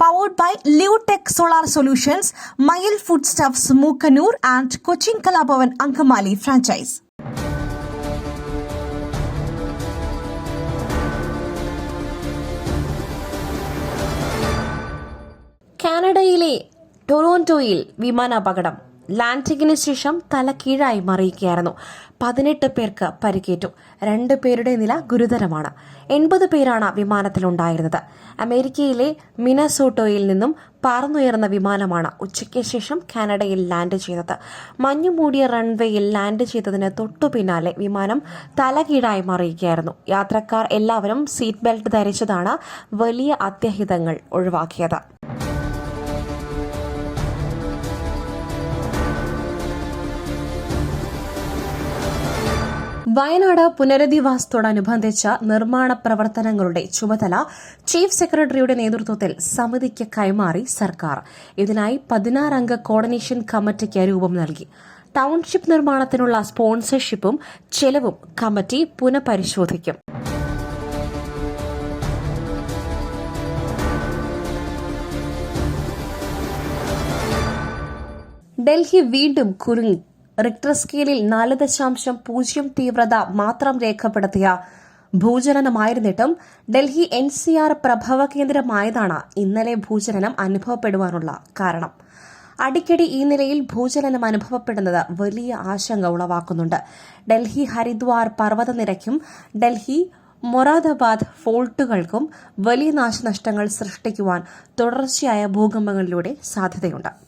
Powered by Leotech solar solutions Mayil food stuffs Mookkannoor and Cochin Kalabhavan Angamaly franchise കാനഡയിലെ ടൊറോണ്ടോയിൽ വിമാനാപകടം. ലാൻഡിങ്ങിന് ശേഷം തല കീഴായി മറിയുകയായിരുന്നു. പതിനെട്ട് പേർക്ക് പരിക്കേറ്റു. രണ്ട് പേരുടെ നില ഗുരുതരമാണ്. എൺപത് പേരാണ് വിമാനത്തിലുണ്ടായിരുന്നത്. അമേരിക്കയിലെ മിനസോട്ടോയിൽ നിന്നും പറന്നുയർന്ന വിമാനമാണ് ഉച്ചയ്ക്ക് ശേഷം കാനഡയിൽ ലാൻഡ് ചെയ്തത്. മഞ്ഞുമൂടിയ റൺവേയിൽ ലാൻഡ് ചെയ്തതിന് തൊട്ടു പിന്നാലെ വിമാനം തലകീഴായി മറിയുകയായിരുന്നു. യാത്രക്കാർ എല്ലാവരും സീറ്റ് ബെൽറ്റ് ധരിച്ചതാണ് വലിയ അത്യഹിതങ്ങൾ ഒഴിവാക്കിയത്. വയനാട് പുനരധിവാസത്തോടനുബന്ധിച്ച നിർമ്മാണ പ്രവർത്തനങ്ങളുടെ ചുമതല ചീഫ് സെക്രട്ടറിയുടെ നേതൃത്വത്തിൽ സമിതിക്ക് കൈമാറി സർക്കാർ. ഇതിനായി പതിനാറംഗ കോർഡിനേഷൻ കമ്മിറ്റിക്ക് രൂപം നൽകി. ടൌൺഷിപ്പ് നിർമ്മാണത്തിനുള്ള സ്പോൺസർഷിപ്പും ചെലവും കമ്മിറ്റി പുനഃപരിശോധിക്കും. ഡൽഹി വീണ്ടും കുരുങ്ങി. റിക്ടർ സ്കെയിലിൽ നാല് ദശാംശം പൂജ്യം തീവ്രത മാത്രം രേഖപ്പെടുത്തിയ ഭൂചലനമായിരുന്നിട്ടും ഡൽഹി എൻ സി ആർ പ്രഭവ കേന്ദ്രമായതാണ് ഇന്നലെ ഭൂചലനം അനുഭവപ്പെടുവാനുള്ള കാരണം. അടിക്കടി ഈ നിലയിൽ ഭൂചലനം അനുഭവപ്പെടുന്നത് വലിയ ആശങ്ക ഉളവാക്കുന്നുണ്ട്. ഡൽഹി ഹരിദ്വാർ പർവതനിരയ്ക്കും ഡൽഹി മൊറാദാബാദ് ഫോൾട്ടുകൾക്കും വലിയ നാശനഷ്ടങ്ങൾ സൃഷ്ടിക്കുവാൻ തുടർച്ചയായ ഭൂകമ്പങ്ങളിലൂടെ സാധ്യതയുണ്ട്.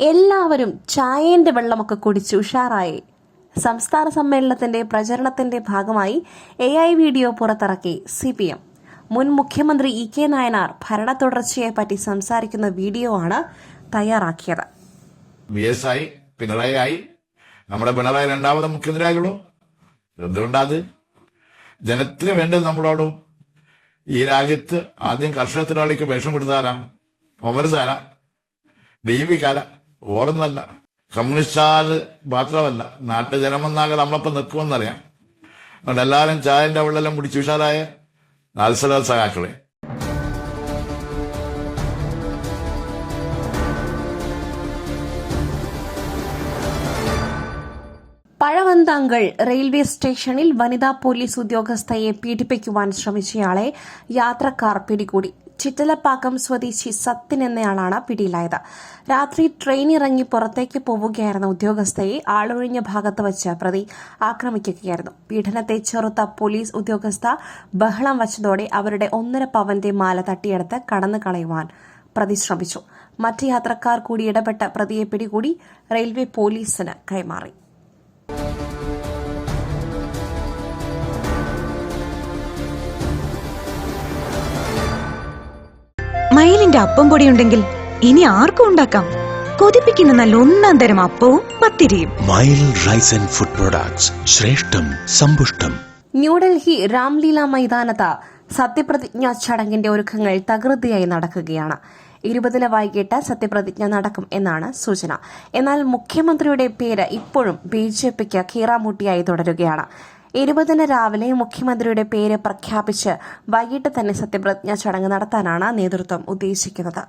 എല്ലാവരും ചായേന്റെ വെള്ളമൊക്കെ കുടിച്ച് ഉഷാറായി. സംസ്ഥാന സമ്മേളനത്തിന്റെ പ്രചരണത്തിന്റെ ഭാഗമായി എ ഐ വീഡിയോ പുറത്തിറക്കി സി പി എം. മുൻ മുഖ്യമന്ത്രി ഇ കെ നായനാർ ഭരണ തുടർച്ചയെ പറ്റി സംസാരിക്കുന്ന വീഡിയോ ആണ് തയ്യാറാക്കിയത്. ആയി പിണറായി ആയി നമ്മുടെ പിണറായി രണ്ടാമത് മുഖ്യമന്ത്രിയായുള്ളൂ എന്തുകൊണ്ടാത് ജനത്തിന് വേണ്ടത് നമ്മളോടും ഈ രാജ്യത്ത് ആദ്യം കർഷക തൊഴിലാളിക്ക് വിഷം കൊടുത്താരാണ് കോമരസാല ഡി വി ഓർന്നല്ല കമ്മ്യൂണിസ്റ്റാൽ മാത്രമല്ല നാട്ടു ജനമെന്നാകെ നമ്മളൊപ്പം നിൽക്കുമെന്നറിയാം. അതുകൊണ്ട് എല്ലാവരും ചായന്റെ വെള്ളെല്ലാം കുടിച്ചു ഉഷാറായ. നാൽസല സഹാക്കളെ പഴവന്താങ്കൾ റെയിൽവേ സ്റ്റേഷനിൽ വനിതാ പോലീസ് ഉദ്യോഗസ്ഥയെ പീഡിപ്പിക്കുവാൻ ശ്രമിച്ചയാളെ യാത്രക്കാർ പിടികൂടി. ചിറ്റലപ്പാക്കം സ്വദേശി സത്യൻ എന്നയാളാണ് പിടിയിലായത്. രാത്രി ട്രെയിൻ ഇറങ്ങി പുറത്തേക്ക് പോവുകയായിരുന്ന ഉദ്യോഗസ്ഥയെ ആളൊഴിഞ്ഞ ഭാഗത്ത് വച്ച് പ്രതി ആക്രമിക്കുകയായിരുന്നു. പീഡനത്തെ ചെറുത്ത പോലീസ് ഉദ്യോഗസ്ഥ ബഹളം വച്ചതോടെ അവരുടെ ഒന്നര പവന്റെ മാല തട്ടിയെടുത്ത് കടന്നു കളയുവാൻ പ്രതി ശ്രമിച്ചു. മറ്റ് യാത്രക്കാർ കൂടി ഇടപെട്ട പ്രതിയെ പിടികൂടി റെയിൽവേ പോലീസിന് കൈമാറി. മയിലിന്റെ അപ്പം പൊടി ഉണ്ടെങ്കിൽ ഇനി ആർക്കും ഉണ്ടാക്കാം. കൊതിപ്പിക്കുന്ന നല്ല ഒന്നാം തരം അപ്പവും പത്തിരിയും. Mayil rice and food products ശ്രേഷ്ഠം സമ്പുഷ്ടം. ന്യൂഡൽഹി രാംലീല മൈതാനത്ത് സത്യപ്രതിജ്ഞ ചടങ്ങിന്റെ ഒരുക്കങ്ങൾ തകൃതിയായി നടക്കുകയാണ്. ഇരുപതിന് വൈകിട്ട് സത്യപ്രതിജ്ഞ നടക്കും എന്നാണ് സൂചന. എന്നാൽ മുഖ്യമന്ത്രിയുടെ പേര് ഇപ്പോഴും ബി ജെ പിക്ക് കീറാമുട്ടിയായി തുടരുകയാണ്. ഇരുപതിന് രാവിലെ മുഖ്യമന്ത്രിയുടെ പേര് പ്രഖ്യാപിച്ച് വൈകിട്ട് തന്നെ സത്യപ്രതിജ്ഞ ചടങ്ങ് നടത്താനാണ് നേതൃത്വം ഉദ്ദേശിക്കുന്നത്.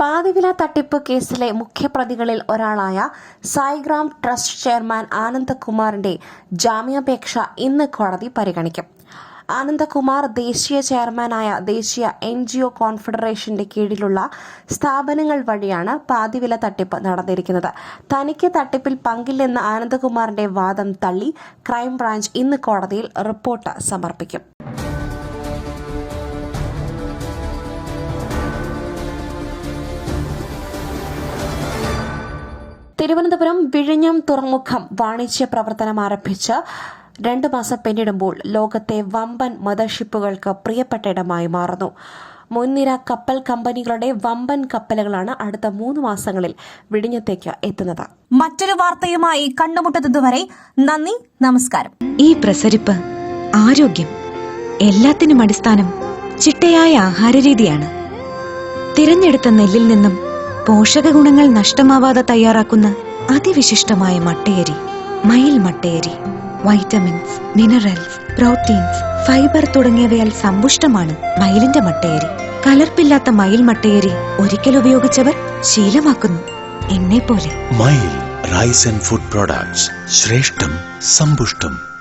പാതിവില തട്ടിപ്പ് കേസിലെ മുഖ്യപ്രതികളിൽ ഒരാളായ സായിഗ്രാം ട്രസ്റ്റ് ചെയർമാൻ ആനന്ദകുമാറിന്റെ ജാമ്യാപേക്ഷ ഇന്ന് കോടതി പരിഗണിക്കും. ആനന്ദകുമാർ ദേശീയ ചെയർമാനായ ദേശീയ എൻ ജി ഒ കോൺഫെഡറേഷന്റെ കീഴിലുള്ള സ്ഥാപനങ്ങൾ വഴിയാണ് പാതിവില തട്ടിപ്പ് നടന്നിരിക്കുന്നത്. തനിക്ക് തട്ടിപ്പിൽ പങ്കില്ലെന്ന ആനന്ദകുമാറിന്റെ വാദം തള്ളി ക്രൈംബ്രാഞ്ച് ഇന്ന് കോടതിയിൽ റിപ്പോർട്ട് സമർപ്പിക്കും. തിരുവനന്തപുരം വിഴിഞ്ഞം തുറമുഖം വാണിജ്യ പ്രവർത്തനം ആരംഭിച്ച് രണ്ട് മാസം പിന്നിടുമ്പോൾ ലോകത്തെ വമ്പൻ മദർഷിപ്പുകൾക്ക് പ്രിയപ്പെട്ട ഇടമായി മാറുന്നു. മുൻനിര കപ്പൽ കമ്പനികളുടെ വമ്പൻ കപ്പലുകളാണ് അടുത്ത മൂന്ന് മാസങ്ങളിൽ വിഴിഞ്ഞത്തേക്ക് എത്തുന്നത്. മറ്റൊരു വാർത്തയുമായി കണ്ടുമുട്ടുന്നതുവരെ നന്ദി നമസ്കാരം. ഈ പ്രസരിപ്പ് ആരോഗ്യം എല്ലാത്തിനും അടിസ്ഥാനം ചിട്ടയായ ആഹാരരീതിയാണ്. തിരഞ്ഞെടുത്ത നെല്ലിൽ നിന്നും പോഷക ഗുണങ്ങൾ നഷ്ടമാവാതെ തയ്യാറാക്കുന്ന അതിവിശിഷ്ടമായ മട്ടയരി മയിൽ മട്ടയരി. വൈറ്റമിൻസ് മിനറൽസ് പ്രോട്ടീൻസ് ഫൈബർ തുടങ്ങിയവയാൽ സമ്പുഷ്ടമാണ് മയിലിന്റെ മട്ടയേരി. കലർപ്പില്ലാത്ത മയിൽ മട്ടയേരി ഒരിക്കൽ ഉപയോഗിച്ചവർ ശീലമാക്കുന്നു. എന്നെ പോലെ മയിൽ റൈസ് ആൻഡ് ഫുഡ് പ്രോഡക്ട്സ് ശ്രേഷ്ഠം സമ്പുഷ്ടം.